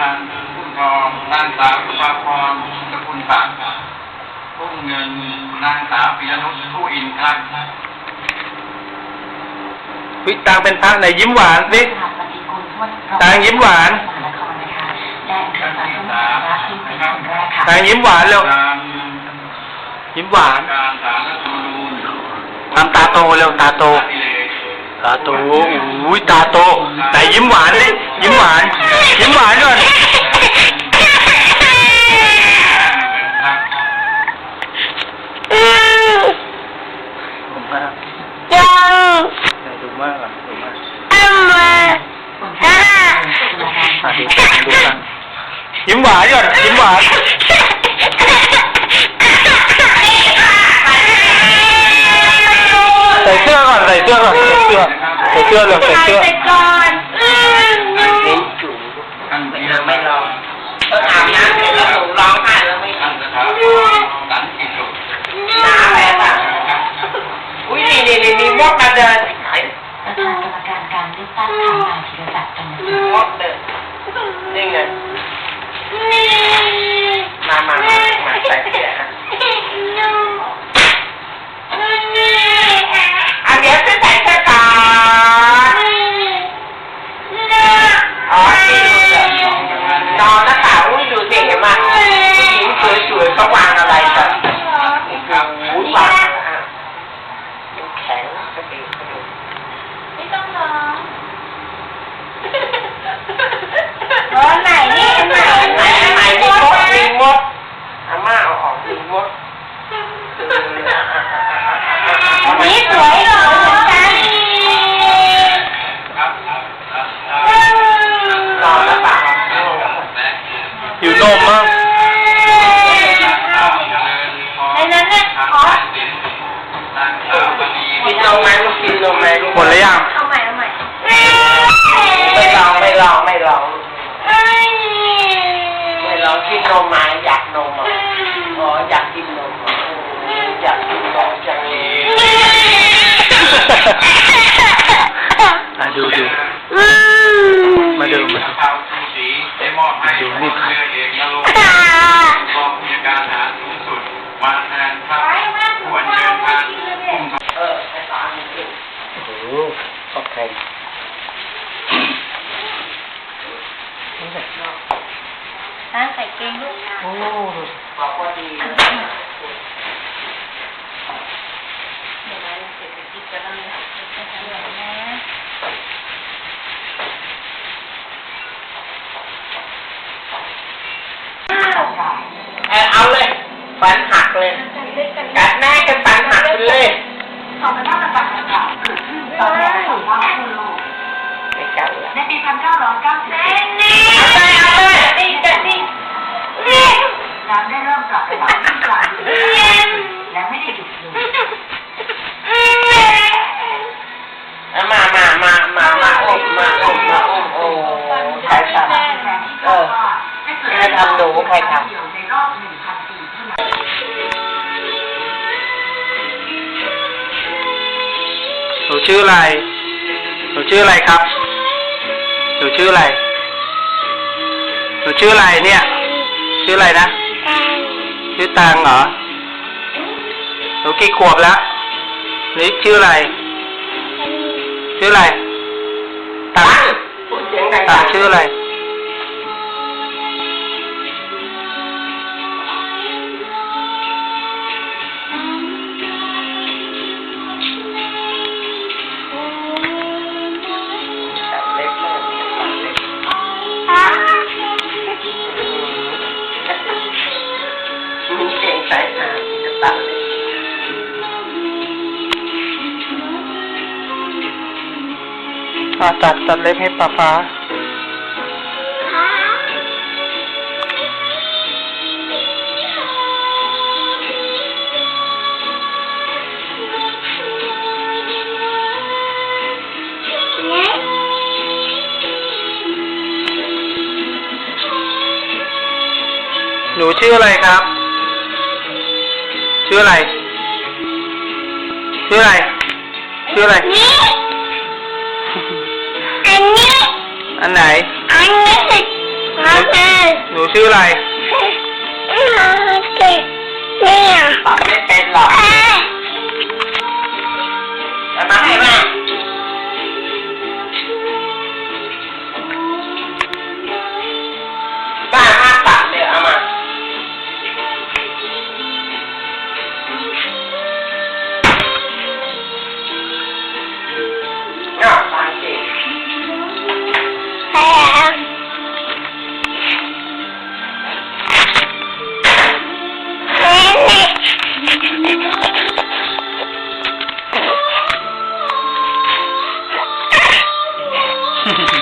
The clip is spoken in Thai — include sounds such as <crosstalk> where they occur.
พันธ์พุ่มทองนางสาวสุภาพรสกุลศักพุ่งเงินนางสาวปิยนุชผู้อินทัศน์วิตางเป็นพระในยิ้มหวานนี่ตางยิ้มหวานตางยิ้มหวานเร็วยิ้มหวานทำตาโตเร็วตาโต ตาตูอุ้ยตาโตไหนยิ้มหวานดิยิ้มหวานยิ้มหวานก่อนยิ้มหวานก่อนยิ้มหวาน todos los festivales. Okay. Thank you. ตั้งใส่เกงลูก โอ้ ขอบคุณดี เออแค่ทำดูใครทำหนูชื่ออะไร หนูชื่ออะไรครับ หนูชื่ออะไร หนูชื่ออะไรเนี่ย ชื่ออะไรนะ ชื่อตังเหรอ หนูกี่ขวบแล้วนี่ชื่ออะไร ชื่ออะไรตังตังชื่ออะไร ผ่าตัดตัดเล็บให้ป้าฟ้าหนูชื่ออะไรครับ ชื่ออะไร ชื่ออะไร ชื่ออะไร อันไหน อันนี้อันนี้หนูชื่ออะไร ไม่เป็นหรอ Thank <laughs> you.